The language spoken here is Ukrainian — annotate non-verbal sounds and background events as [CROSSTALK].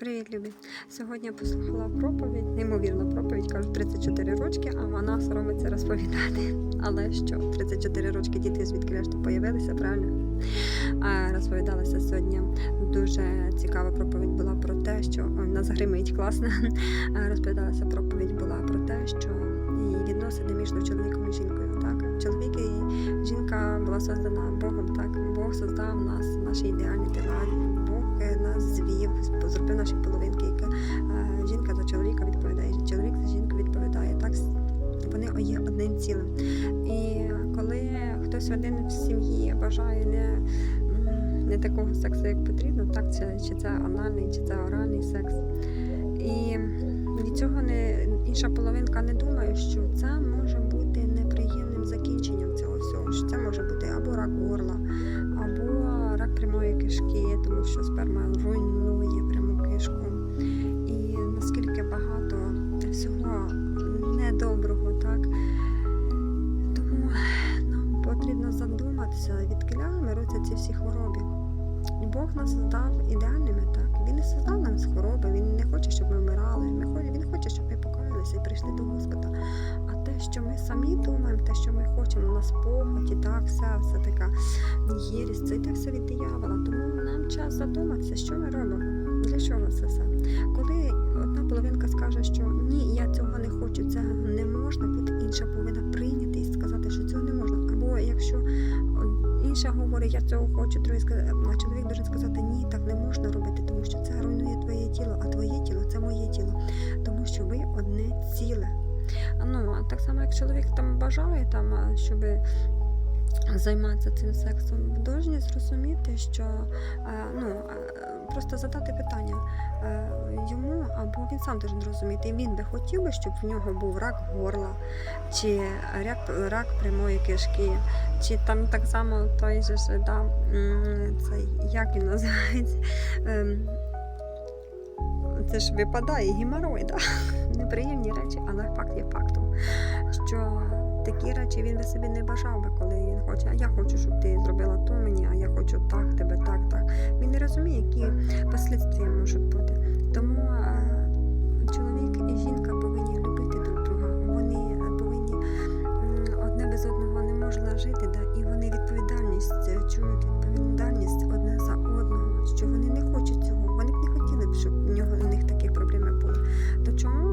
Привіт, любі! Сьогодні я послухала проповідь, неймовірну проповідь, кажу 34 рочки, а вона соромиться розповідати. [LAUGHS] Але що, 34 рочки діти звідки то появилися, правильно? А, розповідалася сьогодні. Дуже цікава проповідь була про те, що ой, в нас гримить класно. [LAUGHS] Розповідалася проповідь була про те, що і відносини між чоловіком і жінкою. Так, чоловік і жінка була создана Богом. Так, Бог создав нас, наші ідеальні тіла. Зробив наші половинки. яка, е, Жінка за чоловіка відповідає, чоловік за жінку відповідає. Так вони є одним цілим. І коли хтось один в сім'ї бажає не, не такого сексу, як потрібно, так це чи це анальний, чи це оральний секс. І від цього не інша половинка не думає, що це може бути неприємним закінченням цього всього. Що це може бути або рак горла, або рак прямої кишки, тому що сперма руйнує задуматися, від беруться ці всі хвороби. Бог нас создав ідеальними, так? Він не создав нам з хвороби, він не хоче, щоб ми вмирали. Він хоче, щоб ми покаялися і прийшли до Господа. А те, що ми самі думаємо, те, що ми хочемо, у нас похоті, так, все, все така єрість, це йде все від диявола. Тому нам час задуматися, що ми робимо. Для чого це все? Коли одна половинка скаже, що ні, я цього не хочу, це не можна бути, інша повинна прийняти і сказати, що цього не можна. Інша говорить, я цього хочу, другий сказати, а чоловік дуже сказати, ні, так не можна робити, тому що це руйнує твоє тіло, а твоє тіло це моє тіло, тому що ви одне ціле. Ну, а так само, як чоловік там бажає, там, щоб займатися цим сексом, ви зрозуміти, що ну, просто задати питання е, йому, або він сам должен розуміти, і він би хотів би, щоб в нього був рак горла, чи рак, рак прямої кишки, чи там так само той же да, цей, як він називається. Ем, це ж випадає геморой, да? [LAUGHS] неприємні речі, але факт є фактом. Що такі речі він би собі не бажав би, коли він хоче. А я хочу, щоб ти зробила то мені, а я хочу так, тебе так, так не розуміє, які послідстві можуть бути. Тому е, чоловік і жінка повинні любити друг друга. Вони повинні одне без одного не можна жити, да? і вони відповідальність е, чують відповідальність одне за одного, що вони не хочуть цього. Вони б не хотіли б, щоб у них таких проблем не було. То чому?